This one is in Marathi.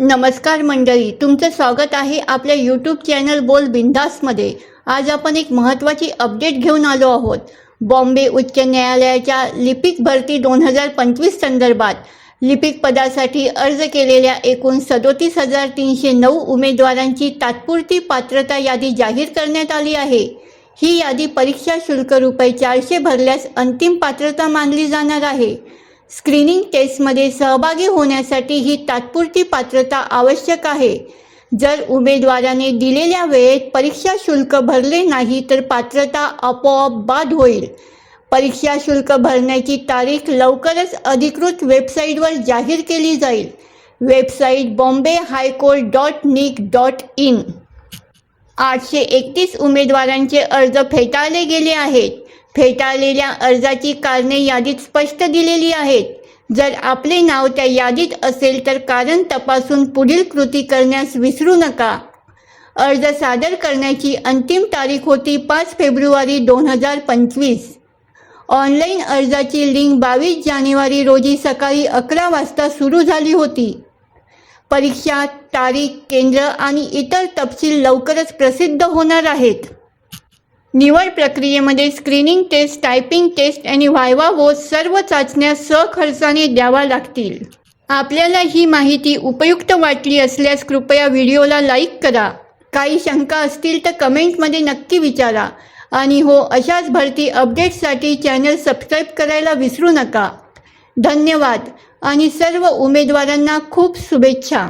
नमस्कार मंडळी तुमचं स्वागत आहे आपल्या यूट्यूब चॅनल बोल बिंदासमध्ये. आज आपण एक महत्त्वाची अपडेट घेऊन आलो आहोत. बॉम्बे उच्च न्यायालयाच्या लिपिक भरती दोन हजार पंचवीस संदर्भात. लिपिक पदासाठी अर्ज केलेल्या एकूण सदोतीस हजार तीनशे नऊ उमेदवारांची तात्पुरती पात्रता यादी जाहीर करण्यात आली आहे. ही यादी परीक्षा शुल्क रुपये चारशे भरल्यास अंतिम पात्रता मानली जाणार आहे. स्क्रीनिंग टेस्टमध्ये सहभागी होण्यासाठी ही तात्पुरती पात्रता आवश्यक आहे. जर उमेदवाराने दिलेल्या वेळेत परीक्षा शुल्क भरले नाही तर पात्रता आपोआप बाद होईल. परीक्षा शुल्क भरण्याची तारीख लवकरच अधिकृत वेबसाईटवर जाहीर केली जाईल. Website Bombay high court dot NIC dot in. आठशे एकतीस उमेदवारांचे अर्ज फेटाळले गेले आहेत. फेटाळलेल्या अर्जाची कारणे यादीत स्पष्ट दिलेली आहेत. जर आपले नाव त्या यादीत असेल तर कारण तपासून पुढील कृती करण्यास विसरू नका. अर्ज सादर करण्याची अंतिम तारीख होती पाच फेब्रुवारी दोन हजार पंचवीस. ऑनलाईन अर्जाची लिंक बावीस जानेवारी रोजी सकाळी अकरा वाजता सुरू झाली होती. परीक्षा तारीख केंद्र आणि इतर तपशील लवकरच प्रसिद्ध होणार आहेत. निवड प्रक्रियेमध्ये स्क्रीनिंग टेस्ट टायपिंग टेस्ट आणि व्हायवा व सर्व चाचण्या सखर्चाने द्याव्या लागतील. आपल्याला ही माहिती उपयुक्त वाटली असल्यास कृपया व्हिडिओला लाईक करा. काही शंका असतील तर कमेंटमध्ये नक्की विचारा. आणि हो अशाच भरती अपडेट्ससाठी चॅनल सबस्क्राईब करायला विसरू नका. धन्यवाद. आणि सर्व उमेदवारांना खूप शुभेच्छा.